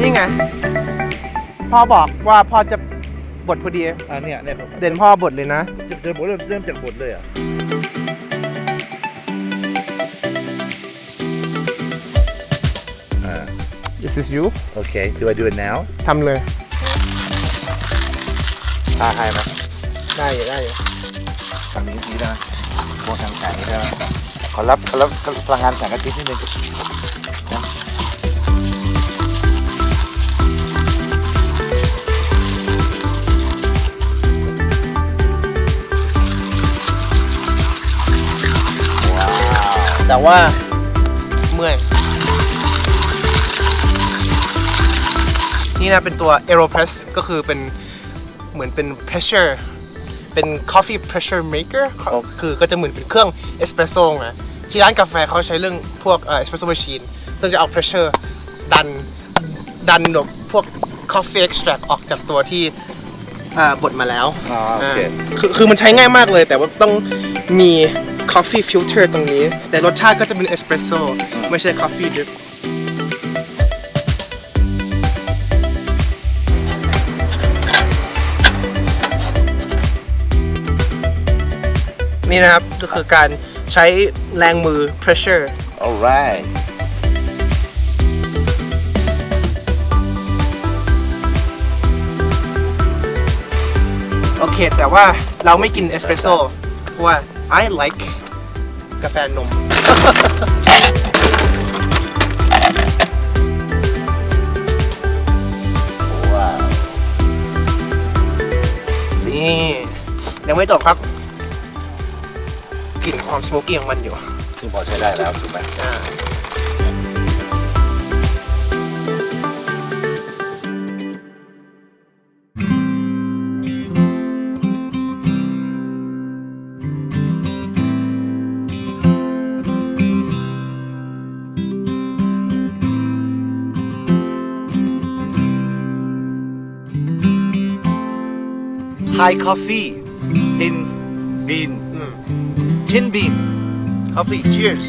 นี่ไง พ่อบอกว่าพ่อจะบทพอดี อ่าเนี่ยเนี่ยผมเด่นพ่อบทเลยนะ จะจะบอกเริ่มเริ่มจากบทเลยอะอ่า This is you โอเค do I do it now ทำเลยท้าทายไหมได้อยู่ได้อยู่ทำนี้ดีนะพวกทางแสงนี่ได้ไหมขอรับขอรับพลังงานแสงอาทิตย์นิดนึง แต่ว่าเมื่อย นี่นะเป็นตัว AeroPress ก็คือเป็นเหมือนเป็น pressure เป็น coffee pressure maker คือก็จะเหมือนเป็นเครื่องเอสเปรสโซ่นะที่ร้านกาแฟเขาใช้เรื่องพวกเอ่อ espresso machine ซึ่งจะเอา pressure ดัน ดันแบบพวก coffee extract ออกจากตัวที่อ่าบดมาแล้วอ๋อโอเคอ่าคือคือมันใช้ง่ายมากเลยแต่ว่าต้องมี coffee filter ตรงนี้ แต่รสชาติก็จะเป็นเอสเปรสโซ่ไม่ใช่ coffee drip นี่นะครับ ก็คือการใช้แรงมือ pressure alright โอเค แต่ว่าเราไม่กินเอสเปรสโซ่เพราะว่า I like กาแฟนม ว้าว นี่ ยังไม่จบครับกลิ่นความสโมกี้ของมันอยู่ ซึ่งพอใช้ได้แล้วถูกไหม อ่า ไฮคอฟฟี่ in bean อืม tin bean coffee cheers